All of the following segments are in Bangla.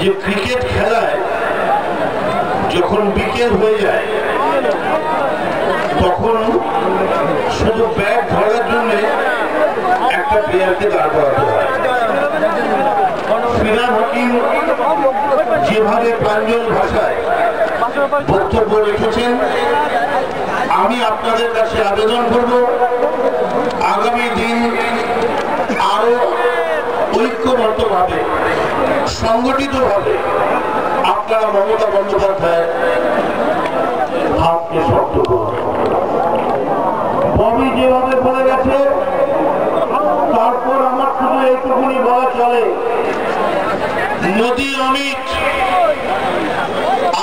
যে ক্রিকেট খেলায় যখন বিকেল হয়ে যায়, তখন শুধু ব্যাট ধরার জন্য একটা প্লেয়ারকে দাঁড় করাতে যেভাবে প্রাঞ্জল ভাষায় বক্তব্য রেখেছেন, আমি আপনাদের কাছে আবেদন করব, আগামী দিন আরও ঐক্যবদ্ধভাবে সংগঠিতভাবে আপনারা মমতা বন্দ্যোপাধ্যায় হাতকে শক্ত করুন ববি যেভাবে বলে গেছে তারপর আমার শুধু এইটুকুনি বলা চলে নদী অমিত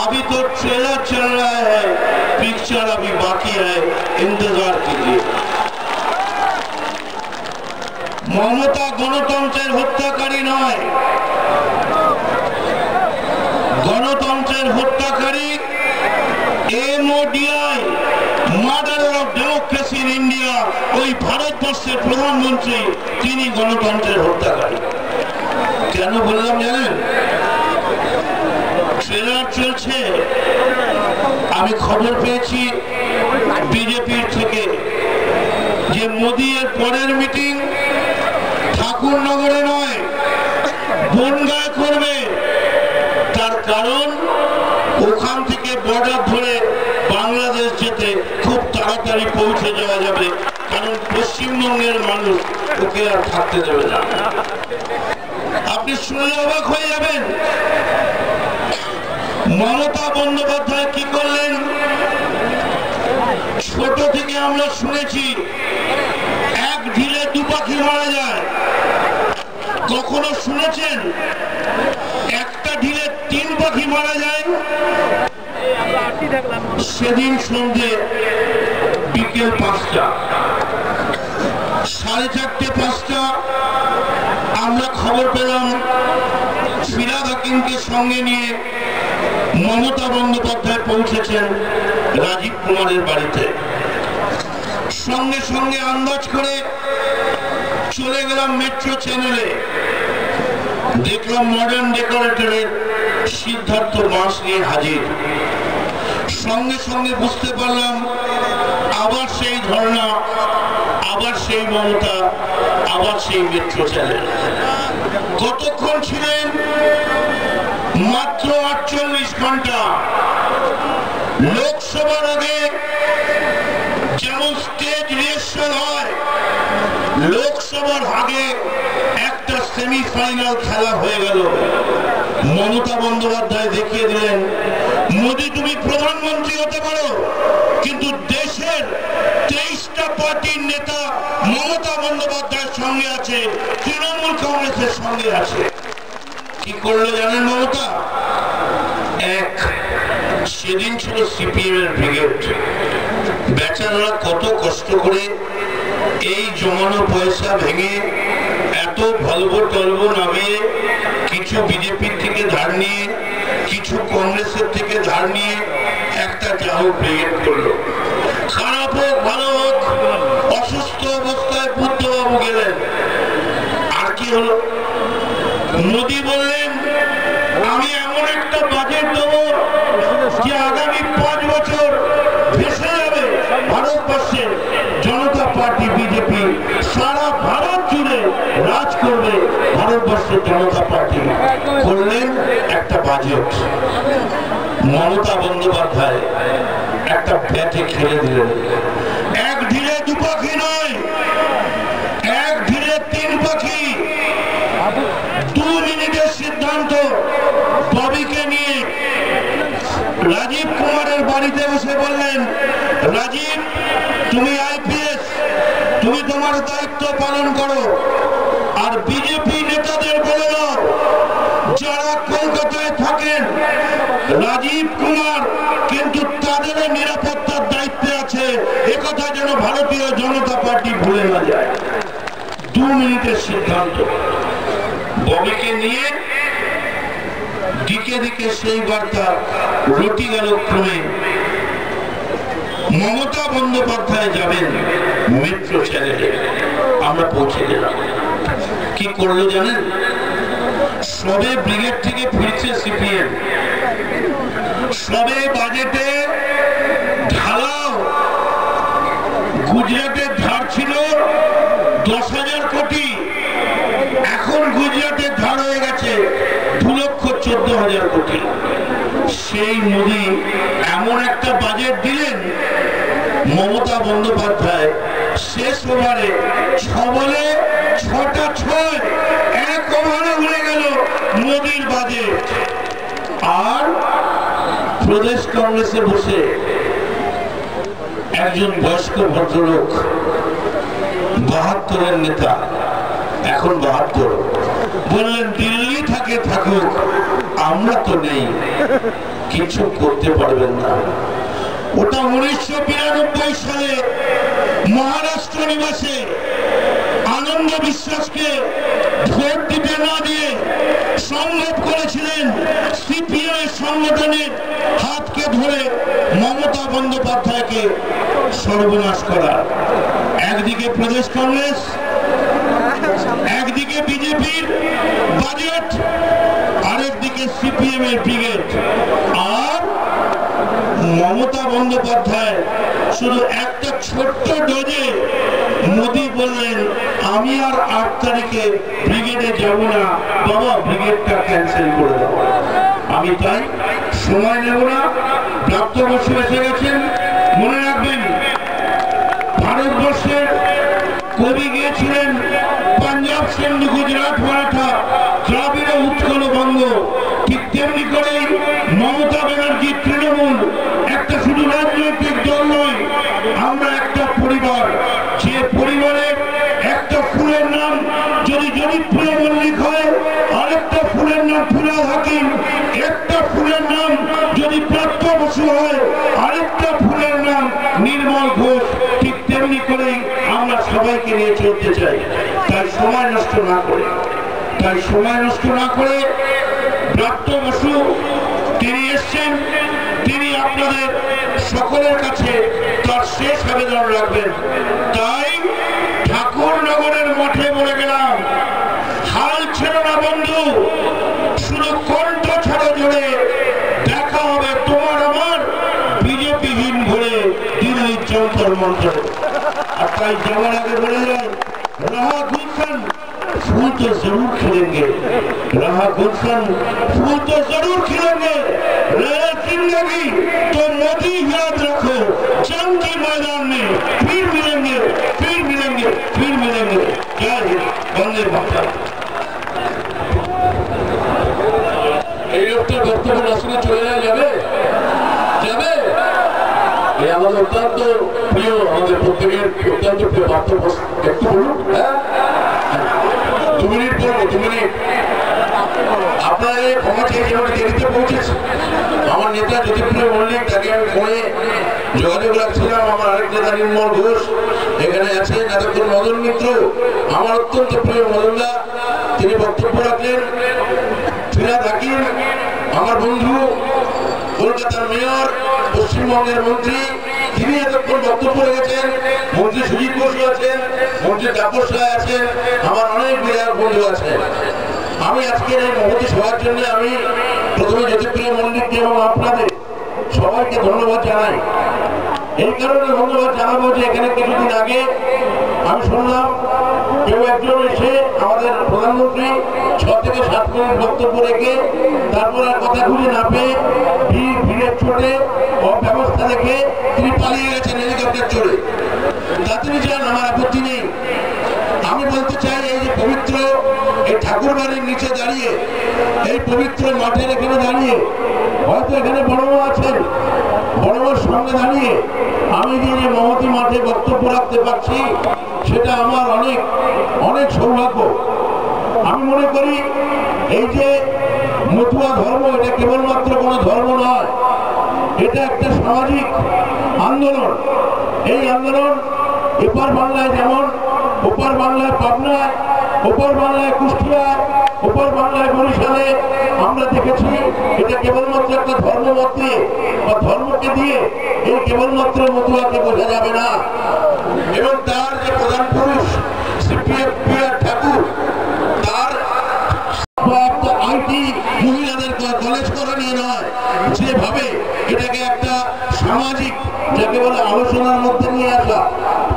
अभी तो ट्रेलर चल रहा है पिक्चर अभी बाकी है इंतजार कीजिए মমতা গণতন্ত্রের হত্যাকারী নয় গণতন্ত্রের হত্যাকারী M O D I murder of democracy in India, ওই ভারতবর্ষের প্রধানমন্ত্রী, তিনি গণতন্ত্রের হত্যাকারী। কেন বললাম জানেন? ট্রেলার চলছে। আমি খবর পেয়েছি বিজেপির থেকে যে মোদী এর পরের মিটিং ঠাকুরনগরে নয়, বনগায় করবে। তার কারণ ওখান থেকে বর্ডার ধরে বাংলাদেশ যেতে খুব তাড়াতাড়ি পৌঁছে যাওয়া যাবে, কারণ পশ্চিমবঙ্গের মানুষ ওকে আর থাকতে দেবে না। আপনি শুনলে অবাক হয়ে যাবেন, মমতা বন্দ্যোপাধ্যায় কি করলেন? ছোট থেকে আমরা শুনেছি, এক ঢিলে দু পাখি মারা যায়। কখনো শুনেছেন? একটা ঢিলে তিন পাখি মারা যায়। সেদিন সন্ধে বিকেল পাঁচটা। সাড়ে চারটে পাঁচটা আমরা খবর পেলাম ফিরাদ হাকিমকে সঙ্গে নিয়ে মমতা বন্দ্যোপাধ্যায় পৌঁছেছেন রাজীব কুমারের বাড়িতে। সঙ্গে সঙ্গে আন্দাজ করে চলে গেলাম মেট্রো চ্যানেলে দেখলাম মডার্ন ডেকোরেটরের সিদ্ধার্থ বাঁশ নিয়ে হাজির। সঙ্গে সঙ্গে বুঝতে পারলাম, আবার সেই ধর্ণা আবার সেই মমতা, আবার সেই মেট্রো চ্যানেল কতক্ষণ ছিলেন? মাত্র আটচল্লিশ ঘণ্টা। লোকসভার আগে যেমন স্টেজ রিহার্সাল হয়, লোকসভার আগে একটা সেমিফাইনাল খেলা হয়ে গেল। মমতা বন্দ্যোপাধ্যায় দেখিয়ে দিলেন, মোদী, তুমি প্রধানমন্ত্রী হতে পারো, কিন্তু দেশের তেইশটা পার্টির নেতা মমতা বন্দ্যোপাধ্যায়ের সঙ্গে আছে, তৃণমূল কংগ্রেসের সঙ্গে আছে। কি করল জানেন মমতা? এক, সেদিন ছিল সিপিএম এর ব্রিগেড বেচারারা কত কষ্ট করে এই জমানো পয়সা ভেঙে এত ভলভো টলভো নামিয়ে কিছু বিজেপির থেকে ধার নিয়ে, কিছু কংগ্রেসের থেকে ধার নিয়ে একটা যাহো ব্রিগেড করল। খারাপ হোক ভালো হোক, অসুস্থ অবস্থায় বুদ্ধবাবু গেলেন। আর কি হলো? মোদী বললেন, আমি এমন একটা বাজেট দেবো যে আগামী পাঁচ বছর ভেসে যাবে ভারতবর্ষে। জনতা পার্টি, বিজেপি, সারা রাজ করবে ভারতবর্ষের জনতা পার্টি। করলেন একটা বাজেট। মমতা বন্দ্যোপাধ্যায় একটা ব্যাটে খেলে দিলেন। এক ঢিলে দু পাখি নয়, এক ঢিলে তিন পাখি। দু মিনিটের সিদ্ধান্ত ববিকে নিয়ে। রাজীব কুমারের বাড়িতে বসে বললেন, রাজীব, তুমি আইপিএস, তুমি তোমার দায়িত্ব পালন করো আর বিজেপি নেতাদের বলে দাও যারা কলকাতায় থাকেন রাজীব কুমার কিন্তু তাদের নিরাপত্তার দায়িত্বে আছে একথা যেন ভারতীয় জনতা পার্টি ভুলে না যায়। দু মিনিটের সিদ্ধান্ত। ববিকে নিয়ে দিকে দিকে সেই বার্তা রুটি গেল ক্রমে মমতা বন্দ্যোপাধ্যায় যাবেন মেট্রো চ্যানেলে আমরা পৌঁছে গেলাম। কি করল জানেন? সবে ব্রিগেড থেকে ফিরছে সিপিএম সবে বাজেটে ঢালাও। গুজরাটের ধার ছিল, দশ হাজার কোটি। এখন গুজরাটের ধার হয়ে গেছে দু লক্ষ চোদ্দ হাজার কোটি। সেই মোদি এমন একটা বাজেট দিলেন, মমতা বন্দ্যোপাধ্যায়, শেষ ওভারে ছ বলে ছটা ছয়, এক ওভারে উড়ে গেল মোদির বাজেট আর প্রদেশ কংগ্রেসে বসে একজন বয়স্ক ভদ্রলোক বাহাত্তরের নেতা। এখন বাহাত্তর। বললেন, দিল্লি থাকে, থাকুক, আমরা তো নেই। কিছু করতে পারবেন না। ওটা উনিশশো বিরানব্বই সালে মহারাষ্ট্র নিবাসে আনন্দ বিশ্বাসকে ভোট দিতে না দিয়ে সম্ভব করেছিলেন সিপিআই সংগঠনের হাতকে ধরে মমতা বন্দ্যোপাধ্যায়কে সর্বনাশ করা। একদিকে প্রদেশ কংগ্রেস, একদিকে বিজেপির বাজেট, আরেকদিকে সিপিএম এর ব্রিগেড। আর মমতা বন্দ্যোপাধ্যায় শুধু একটা ছোট্ট ডোজে মোদি বললেন আমি আর আট তারিখে ব্রিগেডে যাব না, বাবা ব্রিগেডটা ক্যান্সেল করে দেবো আমি তাই সময় নেব না, প্রাপ্ত বসু এসে গেছেন মনে রাখবেন, ভারতবর্ষের কবি গিয়েছিলেন পাঞ্জাব সিন্ধু গুজরাট। নির্মল ঘোষ ঠিক তেমনি করেই আমরা সবাইকে নিয়ে চলতে চাই। তাই সময় নষ্ট না করে। তাই সময় নষ্ট না করে প্রাপ্ত বসু তিনি এসছেন, তিনি আপনাদের সকলের কাছে তার শেষ আবেদন রাখবেন। তাই ঠাকুরনগরের মঠে বলে গেলাম, হাল ছেড়ো না বন্ধু, শুধু কণ্ঠ ছাড়ো জোরে। আর তাই যাওয়ার আগে বলে যায় रहा गुलशन फूल तो जरूर खिलेंगे रहा गुलशन फूल तो जरूर खिलेंगे रहे जिंदगी तो मोदी याद रखो जंग के मैदान में फिर मिलेंगे फिर मिलेंगे फिर मिलेंगे जय हिंद वंदे मातरम এই লোকটার বক্তব্য না শুনে চলে যাওয়া যাবে যাবে এই আমাদের অত্যন্ত প্রিয়, আমাদের প্রত্যেকের অত্যন্ত প্রিয় বক্তব্য একটু বলুন হ্যাঁ? দু মিনিট বলব, দু মিনিট। আপনারা এই ক্ষমা চেয়ে আমার নেতা জ্যোতিপ্রিয় মল্লিক, তাকে আমি ফোনে যোগাযোগ রাখছিলাম, আমার আরেক নেতা নির্মল ঘোষ, এখানে আছেন এতক্ষণ মদন মিত্র, আমার অত্যন্ত প্রিয় মদনদা, তিনি বক্তব্য রাখলেন, ফিরাদ হাকিম, আমার বন্ধু কলকাতার মেয়র, পশ্চিমবঙ্গের মন্ত্রী, তিনি এতক্ষণ বক্তব্য রেখেছেন, মন্ত্রী সুজিত বসু আছেন, মন্ত্রী তাপস রায় আছেন, আমার অনেক বিধায়ক বন্ধু আছেন আমি আজকের এই মহতি সভার জন্য আমি প্রথমে জ্যোতিপ্রিয় মন্দিরকে এবং আপনাদের সবাইকে ধন্যবাদ জানাই। এই কারণে ধন্যবাদ জানাব যে এখানে কিছুদিন আগে আমি শুনলাম কেউ একজন এসে আমাদের প্রধানমন্ত্রী ছ থেকে সাত মিনিট বক্তব্য রেখে তারপর আর কথা খুঁজে না পেয়ে ভিড়, ভিড়ের চোটে অব্যবস্থা দেখে তিনি পালিয়ে গেছেন হেলিকপ্টার চড়ে। তাড়াতাড়ি যান, আমার আপত্তি নেই। আমি বলতে চাই এই যে পবিত্র এই ঠাকুর বাড়ির নিচে দাঁড়িয়ে, এই পবিত্র মাঠের এখানে দাঁড়িয়ে, হয়তো এখানে বড় আছেন বড় সঙ্গে দাঁড়িয়ে আমি যে মমতি মাঠে বক্তব্য রাখতে পারছি সেটা আমার অনেক অনেক সৌভাগ্য। আমি মনে করি এই যে মতুয়া ধর্ম, এটা কেবলমাত্র কোনো ধর্ম নয়, এটা একটা সামাজিক আন্দোলন। এই আন্দোলন এপার বাংলায় যেমন, ওপার বাংলায় পাবনায় ওপার বাংলায় কুষ্টিয়ায় ওপার বাংলায় বরিশালে আমরা দেখেছি এটা কেবলমাত্র একটা ধর্মমত বা ধর্মকে দিয়ে কেবলমাত্র মতুয়াকে বোঝা যাবে না। এবং তার যে প্রধান পুরুষ এটাকে একটা সামাজিক, যাকে বলে আলোচনার মধ্যে নিয়ে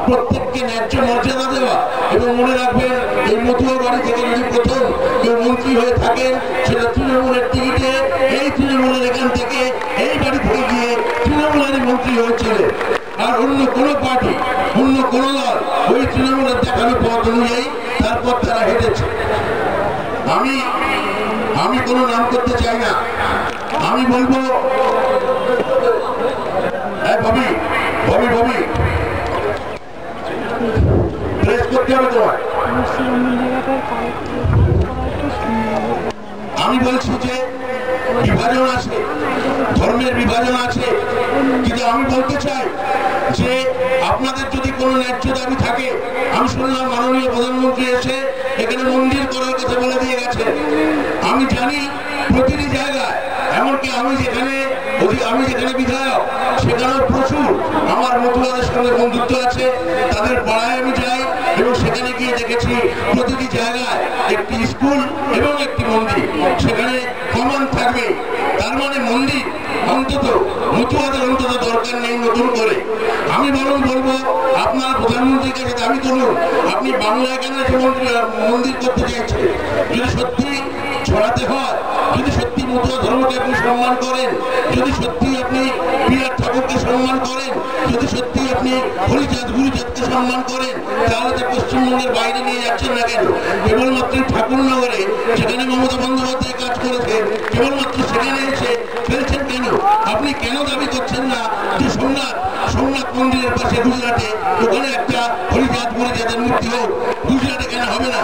প্রত্যেককে ন্যায্য মর্যাদা দেওয়া। এবং মনে রাখবেন, এই মতুয়া বাড়ি থেকে যদি প্রথম কেউ মন্ত্রী হয়ে থাকেন, সেটা তৃণমূলের কোনো পার্টি, অন্য কোনো দল ওই তৃণমূলের দেখানো পথ অনুযায়ী তারপর তারা হেঁটেছে। আমি আমি কোনো নাম করতে চাই না। আমি বলব হ্যাঁ ববি ববি ববি প্রেস করতে হবে তোমার আমি বলছি যে বিভাজন আছে, ধর্মের বিভাজন আছে, কিন্তু আমি বলতে চাই যে আপনাদের যদি কোনো ন্যায্য দাবি থাকে, আমি শুনলাম মাননীয় প্রধানমন্ত্রী এসে এখানে মন্দির করার কথা বলে দিয়ে গেছে আমি জানি প্রতিটি জায়গায়, এমনকি আমি যেখানে আমি যেখানে বিধায়ক, সেখানেও প্রচুর আমার মতুয়াদের সঙ্গে বন্ধুত্ব আছে, তাদের পাড়ায় আমি যাই এবং সেখানে গিয়ে দেখেছি প্রতিটি জায়গায় একটি স্কুল এবং একটি মন্দির। সেখানে কমন থাকবে। তার মানে মন্দির, অন্তত মতুয়াদের অন্তত দরকার নেই নতুন করে। আমি বরং বলব, আপনার প্রধানমন্ত্রীর কাছে দাবি করুন, আপনি বাংলায় কেন মন্দির করতে চাইছেন? যদি সত্যি ছড়াতে হয়, যদি সত্যি মতুয়া ধর্মকে আপনি সম্মান করেন, যদি সত্যি আপনি বিরাট ঠাকুরকে সম্মান করেন, যদি সত্যি আপনি হরিচাঁদ গুরুচাঁদকে সম্মান তাহলে পশ্চিমবঙ্গের বাইরে নিয়ে যাচ্ছেন না কেন? কেবলমাত্র ঠাকুরনগরে সেখানে মমতা বন্দ্যোপাধ্যায় কাজ করেছে, কেবলমাত্র সেখানে এসে ফেলছেন কেন? আপনি কেন দাবি করছেন না যে সোমনাথ সোমনাথ মন্দিরের পাশে গুজরাটে ওখানে একটা হরিচাঁদ গুরুচাঁদের মূর্তি হোক? গুজরাটে কেন হবে না?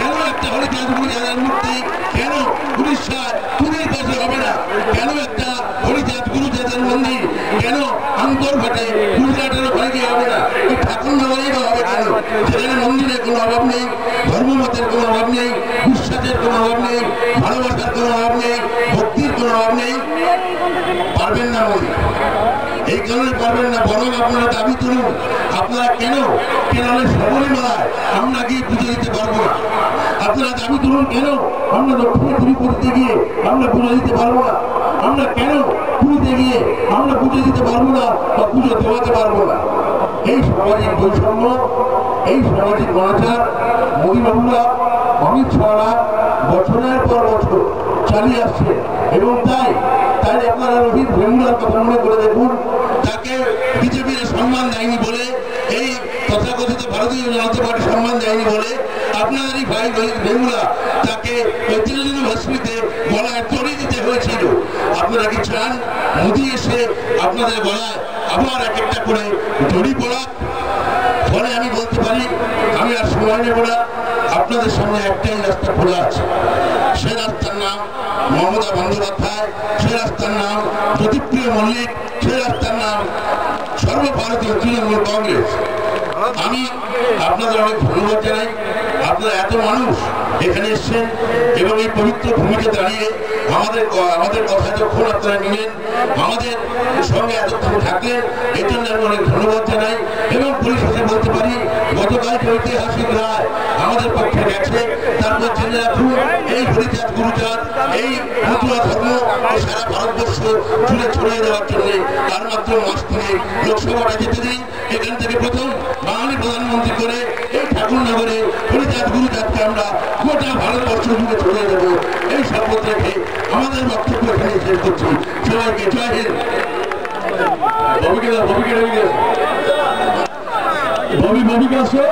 কেন একটা হরিচাঁদ গুরুচাঁদের মূর্তি? কেন উড়িষ্যায় পুরীর পাশে হবে না? কেন একটা হরিচাঁদ গুরুচাঁদের মন্দির কেন আন্তর্ঘাটে গুজরাটের ওখানে গিয়ে হবে না। এই ঠাকুর নগরেই বা হবে কেন? সেখানে মন্দিরের কোনো অভাব নেই, ধর্মমতের কোনো অভাব নেই, বিশ্বাসের কোনো অভাব নেই, ভালোবাসার কোনো অভাব নেই, ভক্তির কোনো অভাব নেই। পারবেন না বলি এই কারণে পারবেন না। বরং আপনারা দাবি তুলুন, আপনারা কেন? কেরলের সবরীমালায় আমরা গিয়ে পুজো দিতে পারব না। আপনারা দাবি তুলুন, কেন? আমরা দক্ষিণে ত্রিপুরীতে গিয়ে আমরা পুজো দিতে পারব না। আমরা কেন পুরীতে গিয়ে আমরা পুজো দিতে পারব না বা পুজো দেওয়াতে পারব না? এই সামাজিক বৈষম্য, এই সামাজিক অনাচার মোদীবাবুরা অমিত শাহরা বছরের পর বছর চালিয়ে আসছে। এবং তাই তাই আপনারা রোহিত ভেমুলার কথা মনে করে দেখুন, তাকে বিজেপির সম্মান দেয়নি বলে এই তথাকথিত ভারতীয় জনতা পার্টি সম্মান দেয়নি বলে আপনাদেরই ভাই রোহিত ভেমুলা তাকে ওই ভাস্মিতে গলায় তড়ি দিতে হয়েছিল। আপনারা কি চান? মোদী এসে আপনাদের গলায় আবার এক একটা করে দড়ি পড়া ফলে আমি বলতে পারি, আমি আর সময় নেব না। আপনাদের সামনে একটাই রাস্তা খোলা আছে। সে রাস্তার নাম মমতা বন্দ্যোপাধ্যায়, সে রাস্তার নাম জ্যোতিপ্রিয় মল্লিক, সে রাস্তার নাম সর্বভারতীয় তৃণমূল কংগ্রেস। আমি আপনাদের অনেক ধন্যবাদ জানাই। আপনারা এত মানুষ এখানে এসছেন এবং এই পবিত্র ভূমিতে দাঁড়িয়ে আমাদের আমাদের কথা যখন আপনারা নিলেন, আমাদের সঙ্গে এতক্ষণ থাকলেন, এর জন্য আমি অনেক ধন্যবাদ জানাই এবং পরিশেষে বলতে পারি, গতকাল ঐতিহাসিক রায় আমাদের পক্ষে গেছে, তারপর জেনে রাখুন, এই হরিচাঁদ গুরুচাঁদ, এই মতুয়া ধর্ম এই সারা ভারতবর্ষ জুড়ে ছড়িয়ে দেওয়ার জন্য আর মাত্র মাস থেকে লোকসভাটা যেতে দিন এখান থেকে প্রথম বাঙালি প্রধানমন্ত্রী করে এই হরিদাস গুরুদাসকে আমরা গোটা ভারতবর্ষ জুড়ে ছড়িয়ে দেবো। এই শপথ রেখে আমাদের বক্তব্য এখানে শেষ করছি। সবাইকে জয় হিন্দ। রেখে ববি ববিকে আসো।